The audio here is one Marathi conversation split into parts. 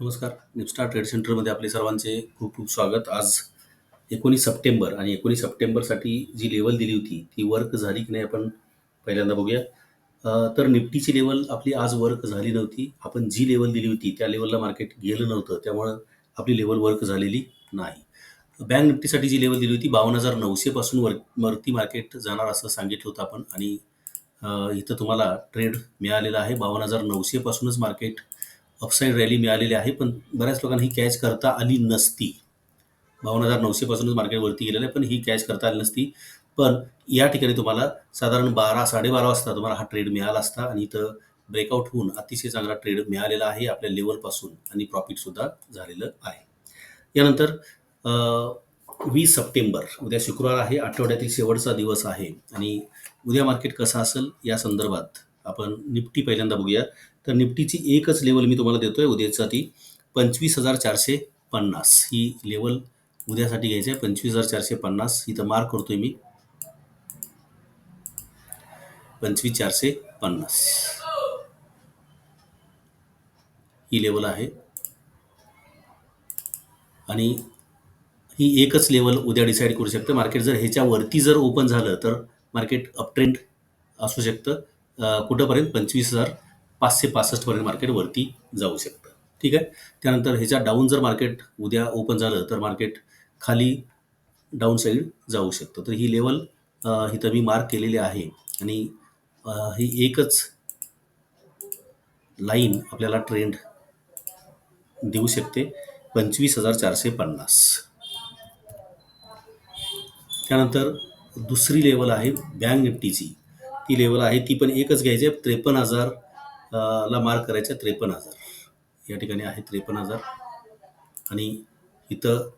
नमस्कार. निपस्टार ट्रेड सेंटरमध्ये आपले सर्वांचे खूप खूप स्वागत. आज एकोणीस सप्टेंबर आणि एकोणीस सप्टेंबरसाठी जी लेवल दिली होती ती वर्क झाली की नाही आपण पहिल्यांदा बघूया. तर निफ्टीची लेवल आपली आज वर्क झाली नव्हती. आपण जी लेवल दिली होती त्या लेवलला मार्केट गेलं नव्हतं. त्यामुळं आपली लेवल वर्क झालेली नाही. बँक निफ्टीसाठी जी लेवल दिली होती बावन्न हजार नऊशेपासून वर वरती मार्केट जाणार असं सांगितलं होतं आपण. आणि इथं तुम्हाला ट्रेड मिळालेला आहे. बावन्न हजार नऊशेपासूनच मार्केट अपसाईड रॅली मिळालेली आहे पण बऱ्याच लोकांना ही कॅच करता आली नसती. बावन्न हजार नऊशेपासूनच मार्केट वरती गेलेलं आहे पण ही कॅच करता आली नसती. पण या ठिकाणी तुम्हाला साधारण बारा साडेबारा वाजता तुम्हाला हा ट्रेड मिळाला असता आणि इथं ब्रेकआउट होऊन अतिशय चांगला ट्रेड मिळालेला आहे आपल्या लेवलपासून आणि प्रॉफिटसुद्धा झालेलं आहे. यानंतर वीस सप्टेंबर उद्या शुक्रवार आहे आठवड्यातील शेवटचा दिवस आहे आणि उद्या मार्केट कसं असेल या संदर्भात आपण निफ्टी पहिल्यांदा बघूया. तर निफ्टीची एकच लेवल मी तुम्हाला देतोय उद्यासाठी पंचवीस हजार चारशे पन्नास. ही लेवल उद्यासाठी घ्यायची आहे पंचवीस हजार चारशे पन्नास. इथं मार्क करतोय मी. पंचवीस चारशे पन्नास. ही लेवल आहे. आणि ही एकच लेवल उद्या डिसाईड करू शकते. मार्केट जर ह्याच्यावरती जर ओपन झालं तर मार्केट अपट्रेंड असू शकतं. कुठंपर्यंत? पंचवीस हजार पाचशे पासष्टपर्यंत मार्केट वरती जाऊ शकतं. ठीक आहे? त्यानंतर ह्याच्या डाऊन जर मार्केट उद्या ओपन झालं तर मार्केट खाली डाऊन साईड जाऊ शकतं. तर ही लेवल इथं मी मार्क केलेली आहे. आणि ही एकच लाईन आपल्याला ट्रेंड देऊ शकते. पंचवीस हजार चारशे पन्नास. त्यानंतर दुसरी लेवल आहे बँक निफ्टीची ती लेवल आहे ती पण एकच घ्यायची आहे. त्रेपन्न हजार ला मार्क करायचं आहे त्रेपन्न हजार. या ठिकाणी आहे त्रेपन्न हजार. आणि इथं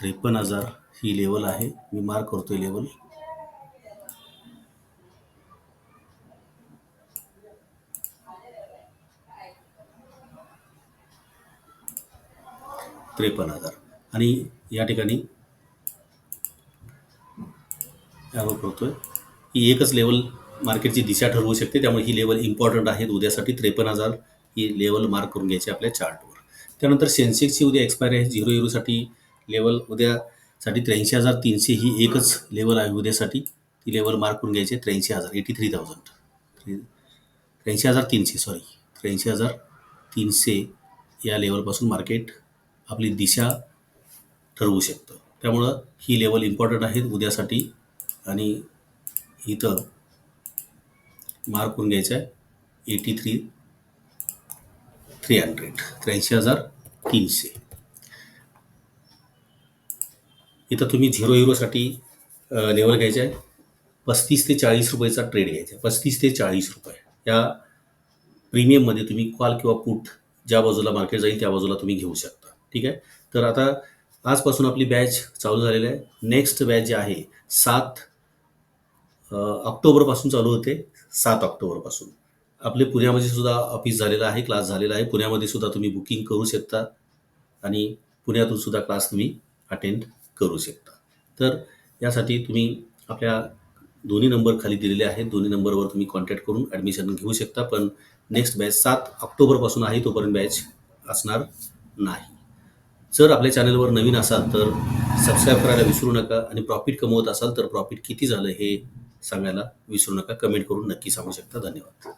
त्रेपन्न हजार ही लेवल आहे. मी मार्क करतोय लेवल त्रेपन्न हजार. आणि या ठिकाणी करतोय. ही एकच लेवल मार्केटची दिशा ठरवू शकते. त्यामुळे ही लेवल इम्पॉर्टंट आहेत. उद्यासाठी त्रेपन्न हजार ही लेवल मार्क करून घ्यायची आपल्या चार्टवर त्यानंतर सेन्सेक्सची उद्या एक्सपायर आहे. झिरो झिरोसाठी लेवल उद्यासाठी त्र्याऐंशी हजार तीनशे ही एकच लेवल आहे उद्यासाठी. ती लेवल मार्क करून घ्यायची त्र्याऐंशी हजार. एटी थ्री थाउजंड त्र्याऐंशी हजार तीनशे सॉरी त्र्याऐंशी हजार तीनशे या लेवलपासून मार्केट आपली दिशा ठरवू शकतं. त्यामुळं ही लेवल इम्पॉर्टंट आहेत उद्यासाठी. आणि इथं मार्क करून घ्यायचं आहे. एटी थ्री थ्री हंड्रेड त्र्याऐंशी हजार तीनशे. इथं तुम्ही झिरो हिरोसाठी लेवल घ्यायचं आहे. पस्तीस ते चाळीस रुपयेचा ट्रेड घ्यायचा आहे. पस्तीस ते चाळीस रुपये. या प्रीमियममध्ये तुम्ही कॉल किंवा पुट ज्या बाजूला मार्केट जाईल त्या बाजूला तुम्ही घेऊ शकता. ठीक आहे? तर आता आजपासून आपली बॅच चालू झालेली आहे. नेक्स्ट बॅच जी आहे सात ऑक्टोबरपासून चालू होते सात ऑक्टोबरपासून. आपले पुण्यामध्ये सुद्धा ऑफिस झालेलं आहे क्लास झालेला आहे. पुण्यामध्ये सुद्धा तुम्ही बुकिंग करू शकता आणि पुण्यातून सुद्धा क्लास तुम्ही अटेंड करू शकता. तर यासाठी तुम्ही आपल्या दोन्ही नंबर खाली दिलेले आहेत. दोन्ही नंबरवर तुम्ही कॉन्टॅक्ट करून ॲडमिशन घेऊ शकता पण नेक्स्ट बॅच सात ऑक्टोबरपासून आहे तोपर्यंत बॅच असणार नाही. जर आपल्या चॅनलवर नवीन असाल तर सबस्क्राईब करायला विसरू नका आणि प्रॉफिट कमवत असाल तर प्रॉफिट किती झालं हे सांगायला विसरू नका. कमेंट करून नक्की सांगू शकता. धन्यवाद.